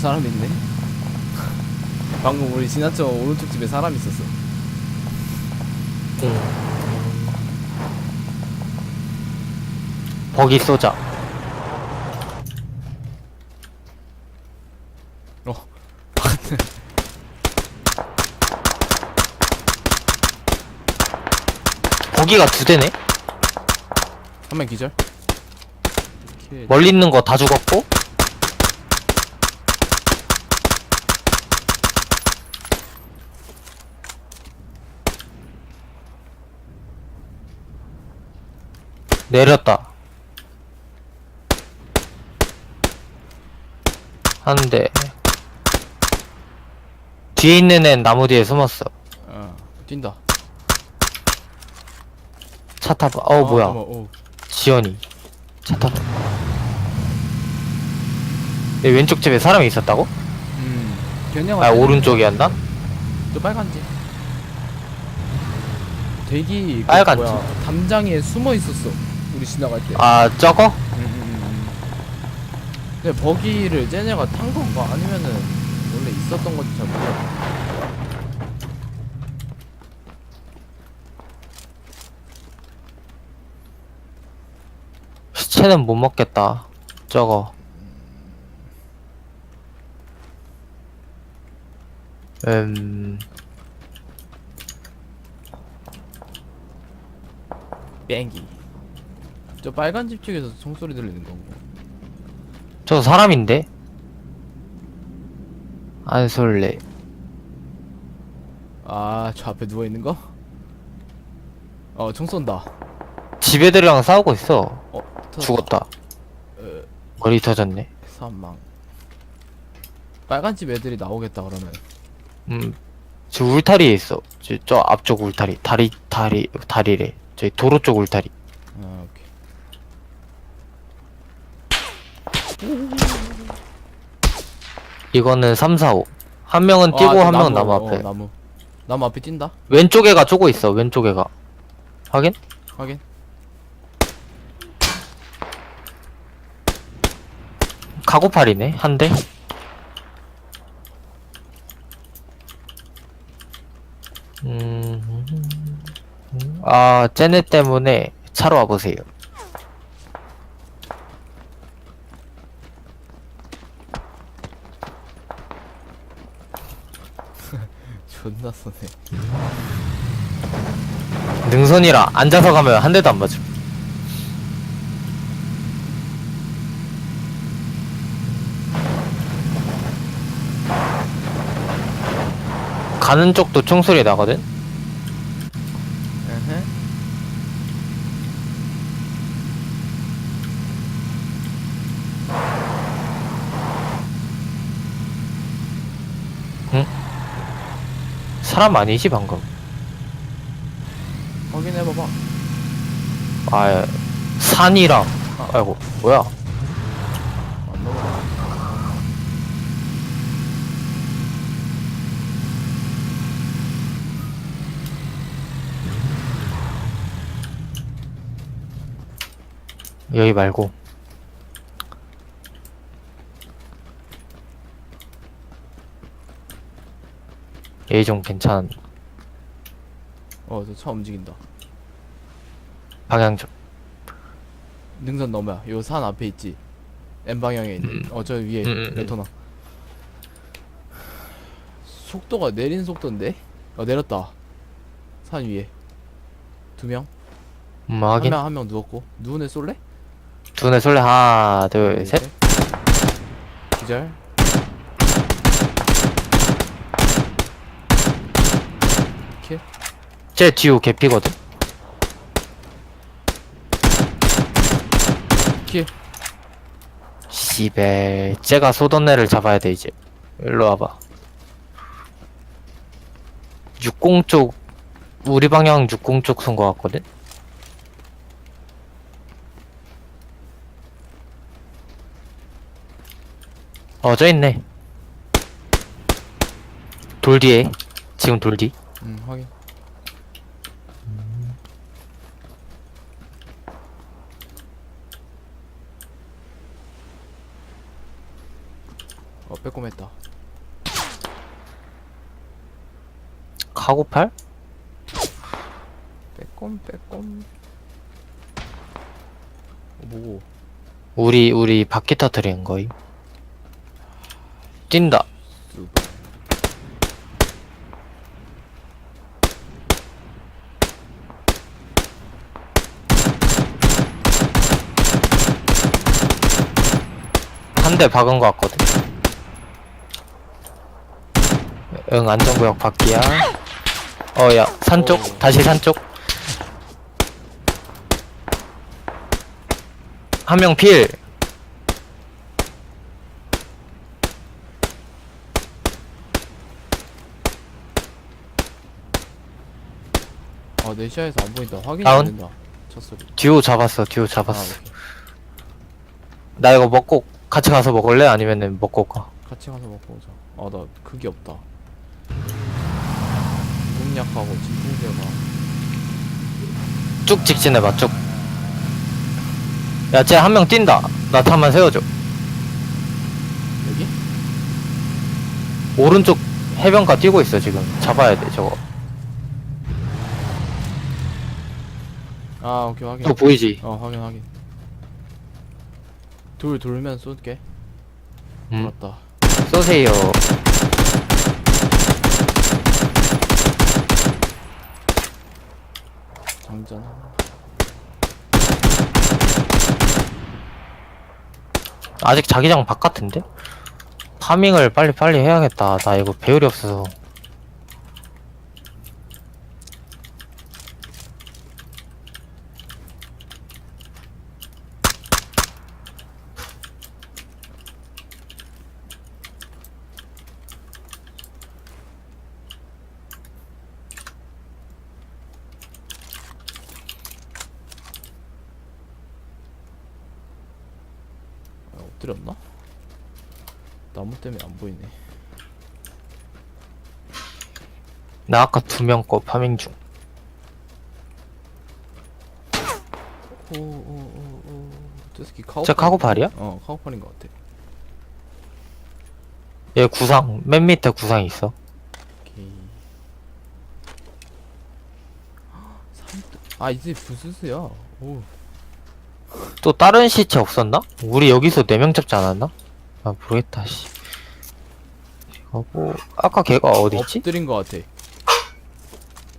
사람 있네. 방금 우리 지나쳐 오른쪽 집에 사람 있었어. 응. 거기 쏘자. 어. 거기가 두 대네? 한 명 기절. 킬. 멀리 있는 거 다 죽었고? 내렸다. 한 대. 뒤에 있는 애는 나무 뒤에 숨었어. 어. 뛴다. 차 타봐. 어, 뭐야. 어머, 어. 지연이. 차 타봐. 내 왼쪽 집에 사람이 있었다고? 음. 견영. 아, 오른쪽이었나? 또 빨간 집. 대기 그 빨간 뭐야, 담장에 숨어 있었어. 우리 지나갈 때. 아, 저거? 음, 음, 음. 근데 버기를 쟤네가 탄 건가 아니면은 원래 있었던 건지 잘 모르겠어. 시체는 못 먹겠다. 저거. 음, 뺑기. 저 빨간 집 쪽에서 총소리 들리는 거. 저 사람인데? 안 쏠래. 아, 저 앞에 누워 있는 거? 어, 총 쏜다. 집 애들이랑 싸우고 있어. 어, 터졌다. 죽었다. 어, 머리 터졌네. 사망. 빨간 집 애들이 나오겠다 그러면. 음, 저 울타리에 있어. 저, 저 앞쪽 울타리. 다리, 다리, 다리래. 저기 도로 쪽 울타리. 아, 오케 이. 이거는 3, 4, 5. 한 명은 아, 뛰고 저한 명은 나무, 어, 앞에. 나무. 나무 앞에 뛴다. 왼쪽 애가 쪼고 있어. 왼쪽 애가. 확인? 확인. 카고팔이네. 한 대. 음, 아, 쟤네 때문에 차로 와보세요. 쏘네. 능선이라 앉아서 가면 한 대도 안 맞음. 가는 쪽도 총소리 나거든? 에헤. 사람 아니지, 방금. 확인해봐봐. 아, 산이랑, 아이고, 뭐야. 안 넘어가. 여기 말고. 얘좀 괜찮은 어, 저 차 움직인다. 방향 좀. 능선 넘어야. 요 산 앞에 있지. N 방향에 있는. 음. 어, 저 위에 음, 음, 음. 레토나. 속도가 내린 속도인데? 어, 내렸다. 산 위에. 두 명? 음, 한 확인. 명, 한 명 누웠고. 누운 애 쏠래? 두뇌 솔레 하나, 둘, 셋. 기절. 쟤 뒤로 개피거든. 킬. 씨베, 쟤가 쏘던 애를 잡아야 돼 이제. 일로 와봐. 60 쪽, 우리 방향 60 쪽 쏜 거 같거든. 어, 저 있네. 돌 뒤에. 지금 돌 뒤. 음, 확인. 어 빼꼼했다. 카고팔? 빼꼼 빼꼼. 어, 뭐고? 우리 우리 바퀴 터트리는 거임? 뛴다. 쑥. 한대 박은 거 같거든 응 안전구역 바퀴야. 어야 산쪽? 오. 다시 산쪽? 한 명 필. 아 내 시야에서 안 보인다. 확인이 다운. 안 된다. 첫 소리. 듀오 잡았어 듀오 아, 잡았어. 오케이. 나 이거 먹고 같이 가서 먹을래? 아니면은 먹고 가? 같이 가서 먹고 오자. 아 나 그게 없다. 공 약하고 진통제가 쭉 직진해봐 쭉. 야, 쟤 한 명 뛴다. 나 탐만 세워줘. 여기? 오른쪽 해변가 뛰고 있어 지금. 잡아야 돼 저거. 아 오케이 확인 또 보이지? 어 확인 확인 돌 돌면 쏠게 응. 돌았다 쏘세요. 장전 아직 자기장 바깥인데? 파밍을 빨리 빨리 해야겠다. 나 이거 배율이 없어서. 아, 엎드렸나? 나무 때문에 안 보이네 나 아까 두 명 거 파밍 중. 오오오오 저 새끼 카우팔 쟤 카고팔이야? 어 카우팔인 것 같아 얘 구상 맨 밑에 구상 있어. 오케이 아 이제 부스스야 오 또 다른 시체 없었나? 우리 여기서 네명 잡지 않았나? 아 모르겠다 씨. 이거 뭐 아까 걔가 어디 있지? 엎드린 것 같아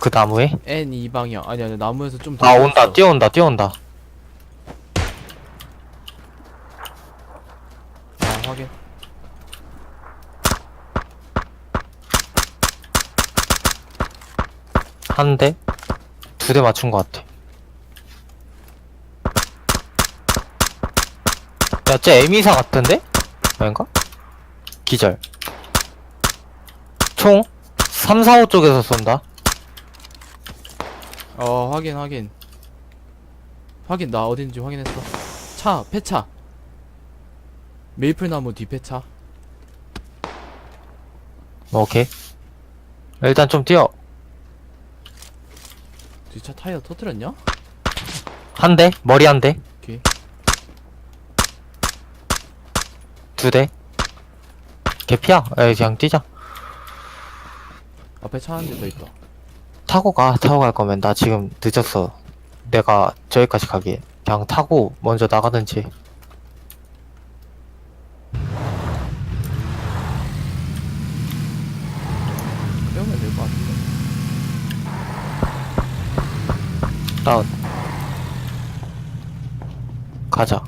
그 나무에? N 이 방향 아니 아니 나무에서 좀아더 온다. 뛰어온다 뛰어온다 아 확인 한 대? 두 대 맞춘 것 같아 야쟤 에미사 같은데? 아닌가? 기절. 총 3, 4, 5 쪽에서 쏜다. 어 확인 확인. 확인 나 어딘지 확인했어. 차 폐차. 메이플나무 뒤 폐차. 오케이. 일단 좀 뛰어. 뒤차 타이어 터뜨렸냐? 한 대? 머리 한대? 오케이 두 대? 개피야. 에이 그냥 뛰자. 앞에 차 한 대 더 있다. 타고 가. 타고 갈 거면 나 지금 늦었어. 내가 저기까지 가기에 그냥 타고 먼저 나가든지 빼오면 될 것 같은데. 다운. 가자.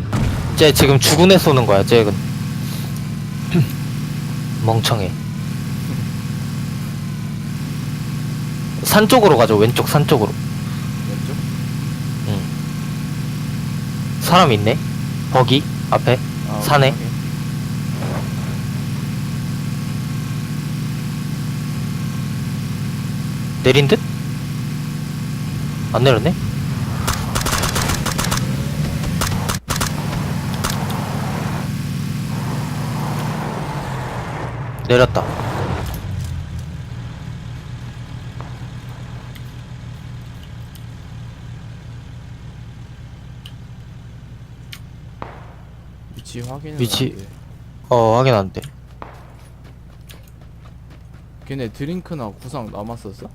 쟤 지금 죽은 애 쏘는 거야 쟤는 멍청해 산 쪽으로 가자 왼쪽 산 쪽으로 왼쪽? 사람 있네 거기 앞에 아, 사네. 확인. 내린 듯? 안 내렸네? 내렸다. 위치 확인은 위치. 어, 확인 안 돼. 걔네 드링크나 구상 남았었어?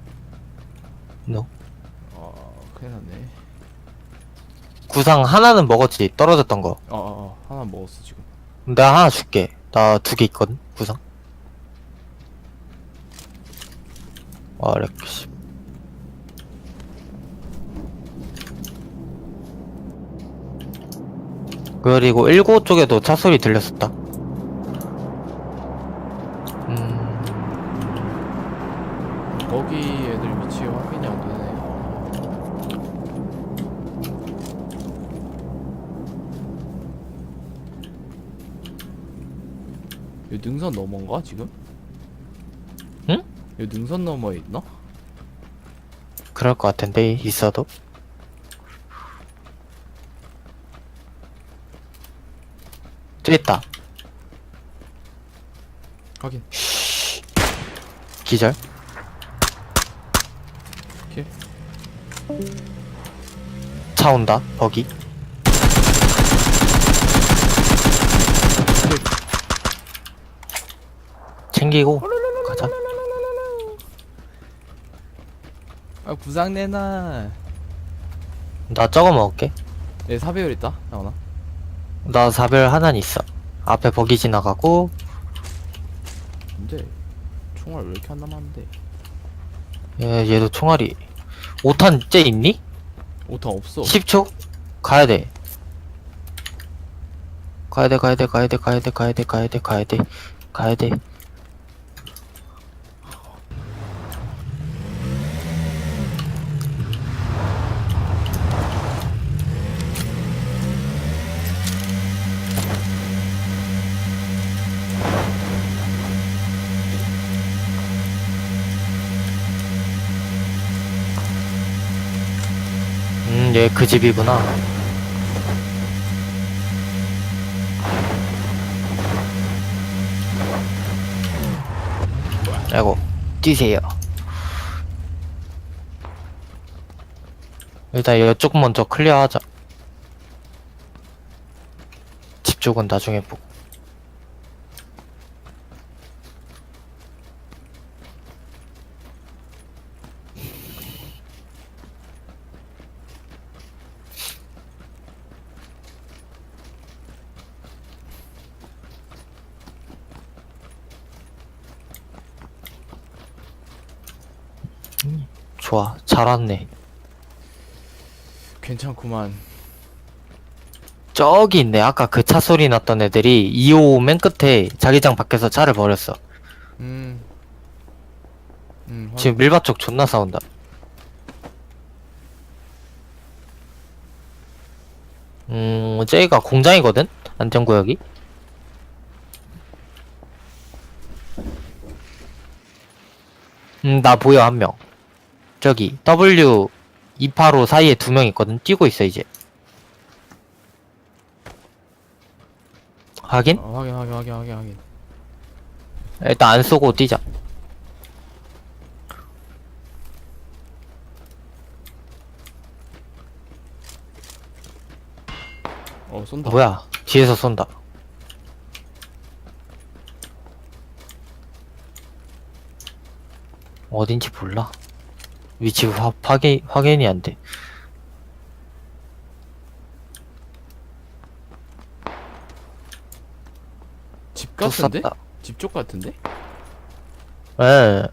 너아 큰일 났네 구상 하나는 먹었지 떨어졌던 거 아, 아, 아 하나 먹었어 지금 내가 하나 줄게 나 두 개 있거든 구상 아 렉씨 그리고 19 쪽에도 차 소리 들렸었다. 음. 거기 애들 위치 확인이 안 되네. 이 능선 넘어인가 지금? 응? 이 능선 너머에 있나? 그럴 것 같은데 있어도? 또 있다. 확인. 기절? 오케이. 차 온다 버기. 챙기고 아 부상 내놔 나 저거 먹을게. 내 사배율 있다 나오나 나 사별 하나는 있어. 앞에 버기 지나가고 근데 총알 왜 이렇게 안 남았는데 얘, 얘도 총알이 5탄 째 있니? 오탄 없어 10초? 가야 돼. 가야 돼, 가야 돼, 가야 돼, 가야 돼, 가야 돼, 가야 돼, 가야 돼, 가야 돼. 그 집이구나. 아이고, 뛰세요. 일단 이쪽 먼저 클리어하자. 집 쪽은 나중에 보고. 좋아, 잘 왔네. 괜찮구만 저기 있네. 아까 그 차 소리 났던 애들이 2호 맨 끝에 자기장 밖에서 차를 버렸어. 음. 음. 지금 밀밭 쪽 존나 싸운다. 음, 저기가 공장이거든? 안전구역이? 음, 나 보여, 한 명. 저기, W 285 사이에 두 명 있거든? 뛰고 있어, 이제. 확인? 아, 확인 확인 확인 확인 확인 일단 안 쏘고 뛰자. 어 쏜다 뭐야, 뒤에서 쏜다. 어딘지 몰라. 위치 화, 확인, 확인이 안 돼. 집 또 같은데? 쐈다. 집 쪽 같은데? 예,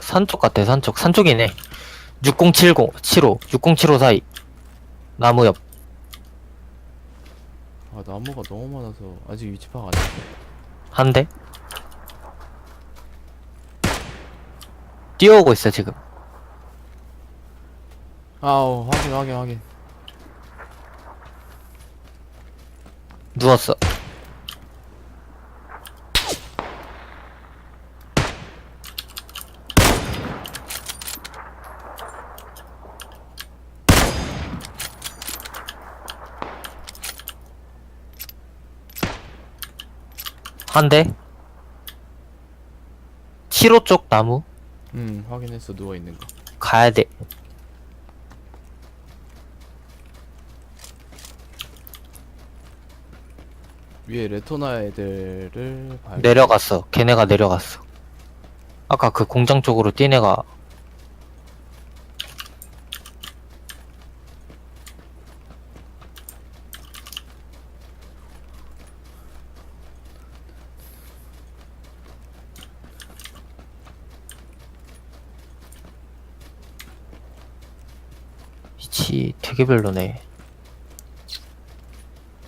산쪽 같아, 산쪽. 산쪽이네. 6070, 75, 6075 사이. 나무 옆. 아 나무가 너무 많아서 아직 위치 파악 안 했어 한 대. 뛰어오고 있어, 지금. 아우 확인 확인 확인 누웠어. 한 대. 7호 쪽 나무 음 확인했어 누워있는 거 가야 돼. 위에 레토나 애들을 봐야 내려갔어. 걔네가 내려갔어. 아까 그 공장 쪽으로 뛴 애가 위치 되게 별로네.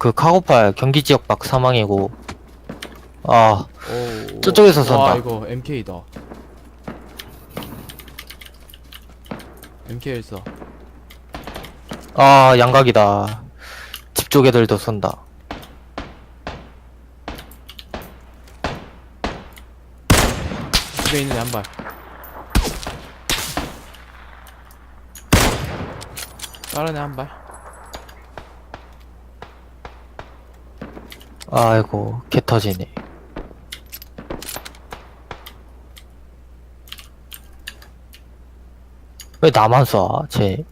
그 카고팔 경기 지역 밖 사망이고 아 오, 저쪽에서 쏜다. 와 이거 MK다. MK14. 아 양각이다 집 쪽 애들도 쏜다 집에 있는 애 한 발. 다른 애 한 발. 아이고 개 터지네 왜 나만 쏴? 쟤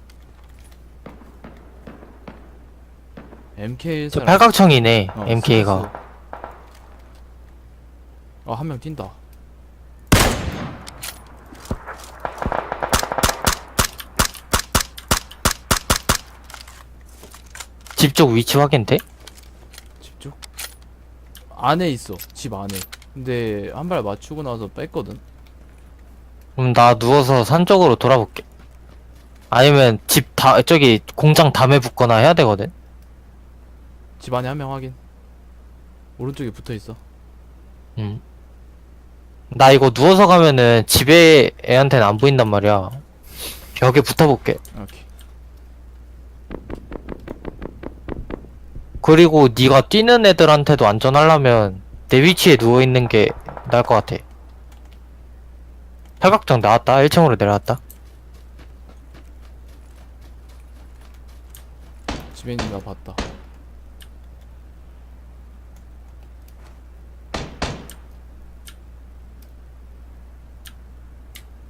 MK14. 저 팔각청이네 어, MK가 어, 한명 뛴다. 집 쪽 위치 확인돼? 안에 있어. 집 안에. 근데 한 발 맞추고 나서 뺐거든. 그럼 나 누워서 산 쪽으로 돌아볼게 아니면 집 다 저기 공장 담에 붙거나 해야 되거든 집 안에 한 명 확인. 오른쪽에 붙어 있어. 음. 나 이거 누워서 가면은 집에 애한테는 안 보인단 말이야 벽에 붙어볼게 오케이. 그리고 네가 뛰는 애들한테도 안전하려면 내 위치에 누워 있는 게 나을 것 같아. 팔각정 나왔다. 1층으로 내려왔다. 집에 있는 나 봤다.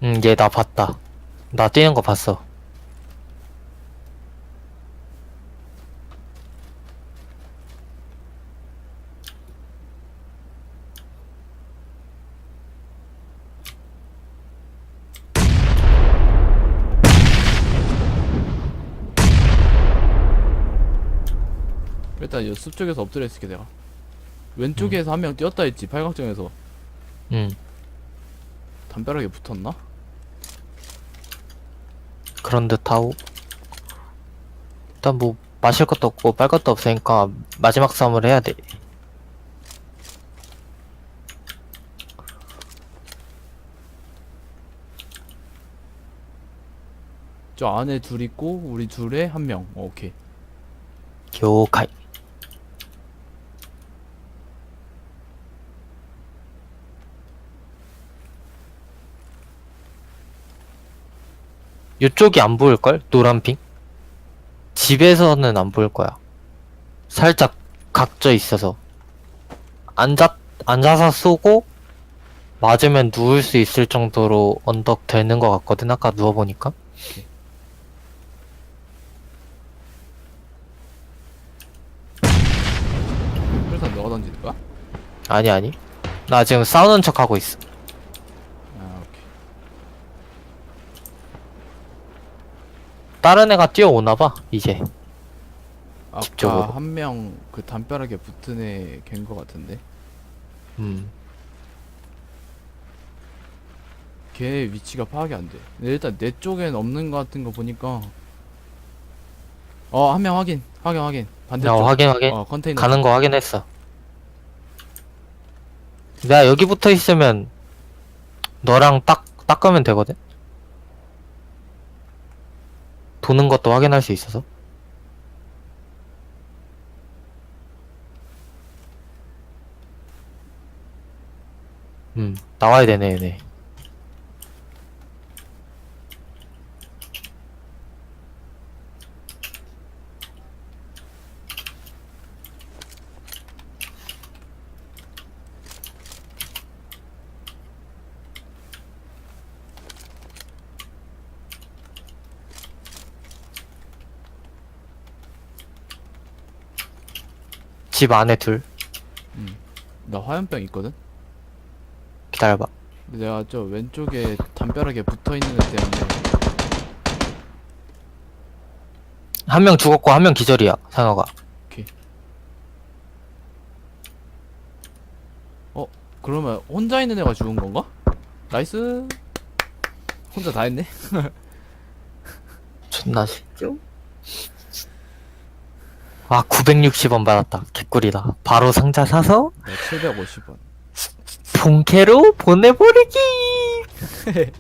응, 얘 나 봤다. 나 뛰는 거 봤어. 이숲 쪽에서 엎드려 있을게 내가. 왼쪽에서 한 명 뛰었다 했지. 팔각정에서 응. 담벼락에 붙었나? 그런 듯 하고. 일단 뭐 마실 것도 없고 빨 것도 없으니까 마지막 싸움을 해야 돼. 저 안에 둘 있고 우리 둘에 한 명. 어, 오케이. 요카이. 요쪽이 안 보일걸? 노란핑? 집에서는 안 보일 거야. 살짝 각져 있어서. 앉아, 앉아서 쏘고, 맞으면 누울 수 있을 정도로 언덕 되는 것 같거든, 아까 누워보니까. 그래서 너가 던지는 거야? 아니, 아니. 나 지금 싸우는 척 하고 있어. 아 오케이. 다른 애가 뛰어오나봐, 이제. 집. 아까 한 명 그 담벼락에 붙은 애걘거 같은데. 음. 걔 위치가 파악이 안 돼. 근데 일단 내 쪽엔 없는 거 같은 거 보니까 어 한 명 확인 확인 확인 반대쪽 야, 확인, 확인. 어 컨테이너 가는 거 확인했어. 내가 여기 붙어 있으면 너랑 딱 닦으면 되거든. 도는 것도 확인할 수 있어서. 음, 나와야 되네, 얘네. 집 안에 둘. 나 화염병 있거든 기다려봐. 근데 내가 저 왼쪽에 담벼락에 붙어 있는 애 때문에 한 명 죽었고 한 명 기절이야 상어가 그러면 혼자 있는 애가 죽은 건가? 나이스 혼자 다 했네 존나 쉽죠? 아 960원 받았다. 개꿀이다. 바로 상자 사서 네, 750원. 본캐로 보내버리기